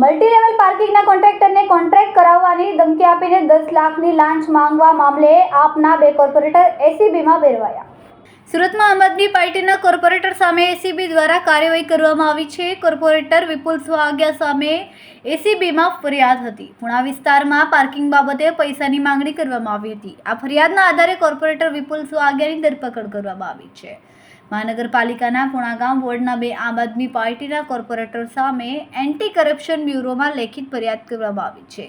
Multi level પાર્કિંગના કોન્ટ્રાક્ટરને contract કરાવવાની ધમકી આપીને દસ લાખની લાંચ માંગવા મામલે આપના બે કોર્પોરેટર એસીબીમાં ભેરવાયા. સુરતમાં આમ આદમી પાર્ટીના કોર્પોરેટર સામે એસીબી દ્વારા કાર્યવાહી કરવામાં આવી છે. કોર્પોરેટર વિપુલ સ્વાગ્યા સામે એસીબીમાં ફરિયાદ હતી. પુણા વિસ્તારમાં પાર્કિંગ બાબતે પૈસાની માંગણી કરવામાં આવી હતી. આ ફરિયાદના આધારે કોર્પોરેટર વિપુલ સ્વાગ્યાની ધરપકડ કરવામાં આવી છે. મહાનગરપાલિકાના પુણાગામ વોર્ડના બે આમ આદમી પાર્ટીના કોર્પોરેટર સામે એન્ટી કરપ્શન બ્યુરોમાં લેખિત ફરિયાદ કરવામાં આવી છે.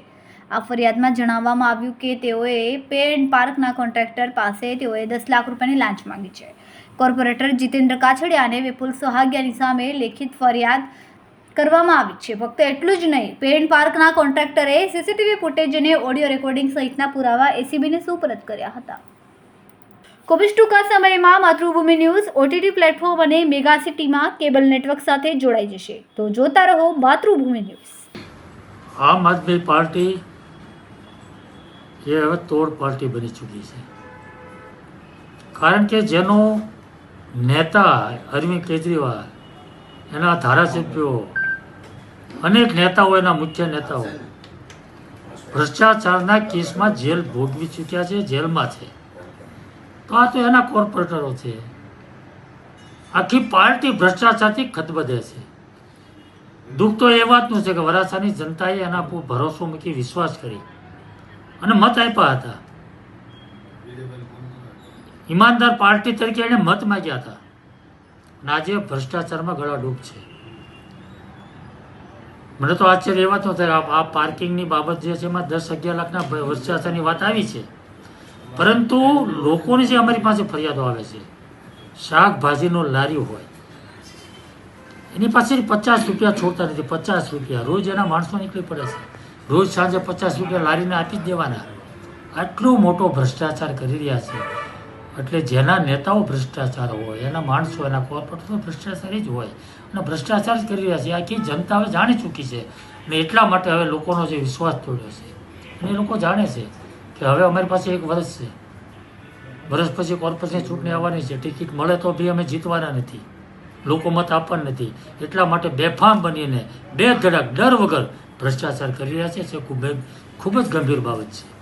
આ ફરિયાદમાં જણાવવામાં આવ્યું કે તેઓએ પે એન્ડ પાર્કના કોન્ટ્રાક્ટર પાસે તેઓએ દસ લાખ રૂપિયાની લાંચ માંગી છે. કોર્પોરેટર જીતેન્દ્ર કાછડિયાને વિપુલ સોહાગિયાની સામે લેખિત ફરિયાદ કરવામાં આવી છે. ફક્ત એટલું જ નહીં પે એન્ડ પાર્કના કોન્ટ્રાક્ટરે સીસીટીવી ફૂટેજ અને ઓડિયો રેકોર્ડિંગ સહિતના પુરાવા એસીબીને સુપરત કર્યા હતા. જ ટૂંકા સમયમાં માતૃભૂમિ ન્યૂઝ ઓટીટી પ્લેટફોર્મ અને મેગા સિટીમાં કેબલ નેટવર્ક સાથે જોડાઈ જશે. તો જોતા રહો માતૃભૂમિ ન્યૂઝ. આમ આદમી પાર્ટી એ હવે તોડ પાર્ટી બની ચૂકી છે. કારણ કે જેનો નેતા અરવિંદ કેજરીવાલ, એના ધારાસભ્યો, અનેક નેતાઓ, એના મુખ્ય નેતાઓ ભ્રષ્ટાચારના કેસમાં જેલ ભોગવી ચૂક્યા છે, જેલમાં છે. તો આ તો એના કોર્પોરેટરો છે. આખી પાર્ટી ભ્રષ્ટાચારથી ખતબદે છે. દુઃખ તો એ વાતનું છે કે વરાછાની જનતાએ એના પર ભરોસો મૂકી વિશ્વાસ કરી અને મત આપ્યા હતા. ઈમાનદાર પાર્ટી તરીકે એણે મત માગ્યા હતા. અને આજે ભ્રષ્ટાચારમાં ગળાડૂબ છે. મને તો આશ્ચર્ય એ વાતનું થાય આ- પાર્કિંગની બાબત જે છે એમાં દસ અગિયાર લાખના ભ્રષ્ટાચારની વાત આવી છે. પરંતુ લોકોની જે અમારી પાસે ફરિયાદો આવે છે, શાકભાજીનો લારી હોય, એની પાસે પચાસ રૂપિયા છોડતા નથી, પચાસ રૂપિયા. રોજ એના માણસો નીકળી પડે છે. રોજ સાંજે પચાસ રૂપિયા લારીને આપી જ દેવાના. આટલો મોટો ભ્રષ્ટાચાર કરી રહ્યા છે. એટલે જેના નેતાઓ ભ્રષ્ટાચાર હોય, એના માણસો, એના કોર્પોરેટરો ભ્રષ્ટાચારી જ હોય. અને ભ્રષ્ટાચાર જ કરી રહ્યા છે. આખી જનતા હવે જાણી ચૂકી છે. અને એટલા માટે હવે લોકોનો જે વિશ્વાસ તોડ્યો છે. એ લોકો જાણે છે કે હવે અમારી પાસે એક વર્ષ છે. વર્ષ પછી કોર્પોરેશન ચૂંટણી આવવાની છે. ટિકિટ મળે તો બી અમે જીતવાના નથી. લોકો મત આપવાના નથી. એટલા માટે બેફામ બનીને બે ધડક ડર વગર ભ્રષ્ટાચાર કરી રહ્યા છે. ખૂબ ખૂબ જ ગંભીર બાબત છે.